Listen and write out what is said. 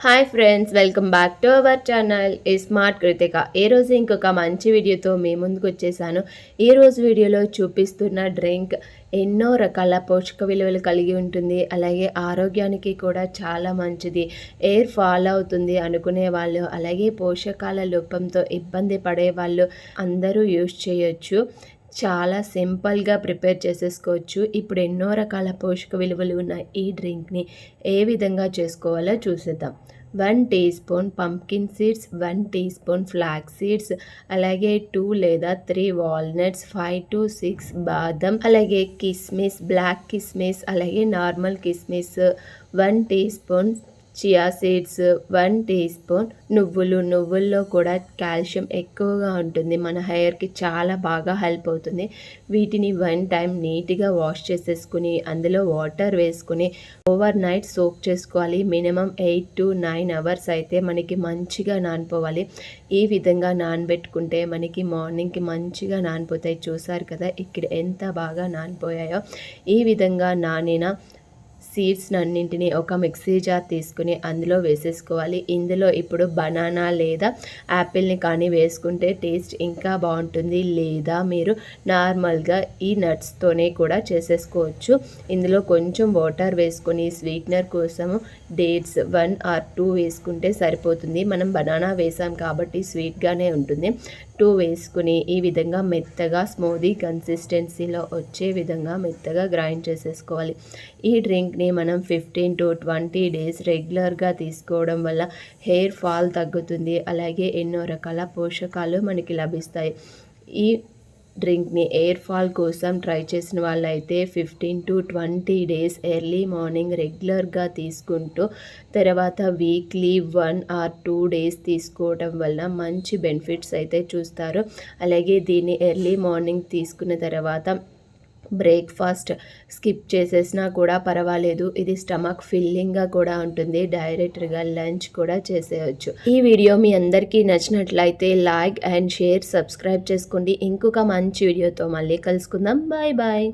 Hi friends welcome back to our channel ఈ smart Kritika ఈ రోజు ఇంకొక మంచి వీడియోతో మీ ముందుకు వచ్చేసాను. ఈ రోజు వీడియోలో చూపిస్తున్న డ్రింక్ ఎన్నో రకాల పోషక విలువలు కలిగి ఉంటుంది. అలాగే ఆరోగ్యానికి కూడా చాలా మంచిది. ఎయిర్ ఫాల్ అవుతుంది అనుకునే వాళ్ళు అలాగే పోషకాల లోపంతో ఇబ్బంది పడే వాళ్ళు అందరూ యూజ్ చేయొచ్చు. చాలా సింపుల్గా ప్రిపేర్ చేసేసుకోవచ్చు. ఇప్పుడు ఎన్నో రకాల పోషక విలువలు ఉన్న ఈ డ్రింక్ని ఏ విధంగా చేసుకోవాలో చూసేద్దాం. One teaspoon pumpkin seeds one teaspoon flax seeds అలాగే టూ లేదా three walnuts five to six బాదం అలాగే కిస్మిస్ బ్లాక్ కిస్మిస్ అలాగే నార్మల్ కిస్మిస్ one teaspoon chia seeds one teaspoon నువ్వులు నువ్వుల్లో కూడా కాల్షియం ఎక్కువగా ఉంటుంది. మన హెయిర్కి చాలా బాగా హెల్ప్ అవుతుంది. వీటిని వన్ టైం నీట్గా వాష్ చేసేసుకుని అందులో వాటర్ వేసుకుని ఓవర్ నైట్ సోక్ చేసుకోవాలి. Minimum eight to nine hours అయితే మనకి మంచిగా నానిపోవాలి. ఈ విధంగా నానబెట్టుకుంటే మనకి మార్నింగ్కి మంచిగా నానిపోతాయి. చూసారు కదా ఇక్కడ ఎంత బాగా నానిపోయాయో. ఈ విధంగా నానిన సీడ్స్ అన్నింటినీ ఒక మిక్సీ జార్ తీసుకుని అందులో వేసేసుకోవాలి. ఇందులో ఇప్పుడు బనానా లేదా యాపిల్ని కానీ వేసుకుంటే టేస్ట్ ఇంకా బాగుంటుంది. లేదా మీరు నార్మల్గా ఈ నట్స్తోనే కూడా చేసేసుకోవచ్చు. ఇందులో కొంచెం వాటర్ వేసుకొని స్వీట్నర్ కోసము డేట్స్ వన్ ఆర్ టూ వేసుకుంటే సరిపోతుంది. మనం బనానా వేసాం కాబట్టి స్వీట్గానే ఉంటుంది. టూ వేసుకుని ఈ విధంగా మెత్తగా స్మూదీ కన్సిస్టెన్సీలో వచ్చే విధంగా మెత్తగా గ్రైండ్ చేసేసుకోవాలి. ఈ డ్రింక్ డ్రింక్ని మనం ఫిఫ్టీన్ టు ట్వంటీ డేస్ రెగ్యులర్గా తీసుకోవడం వల్ల హెయిర్ ఫాల్ తగ్గుతుంది. అలాగే ఎన్నో రకాల పోషకాలు మనకి లభిస్తాయి. ఈ డ్రింక్ని ఎయిర్ ఫాల్ కోసం ట్రై చేసిన వాళ్ళైతే fifteen to twenty days early morning రెగ్యులర్గా తీసుకుంటూ తర్వాత weekly one or two days తీసుకోవడం వల్ల మంచి బెనిఫిట్స్ అయితే చూస్తారు. అలాగే దీన్ని ఎర్లీ మార్నింగ్ తీసుకున్న తర్వాత బ్రేక్ఫాస్ట్ స్కిప్ చేసేసినా కూడా పర్వాలేదు. ఇది స్టమక్ ఫిల్లింగ్గా కూడా ఉంటుంది. డైరెక్ట్గా లంచ్ కూడా చేసేయచ్చు. ఈ వీడియో మీ అందరికీ నచ్చినట్లయితే లైక్ అండ్ షేర్ సబ్స్క్రైబ్ చేసుకోండి. ఇంకొక మంచి వీడియోతో మళ్ళీ కలుసుకుందాం. Bye bye.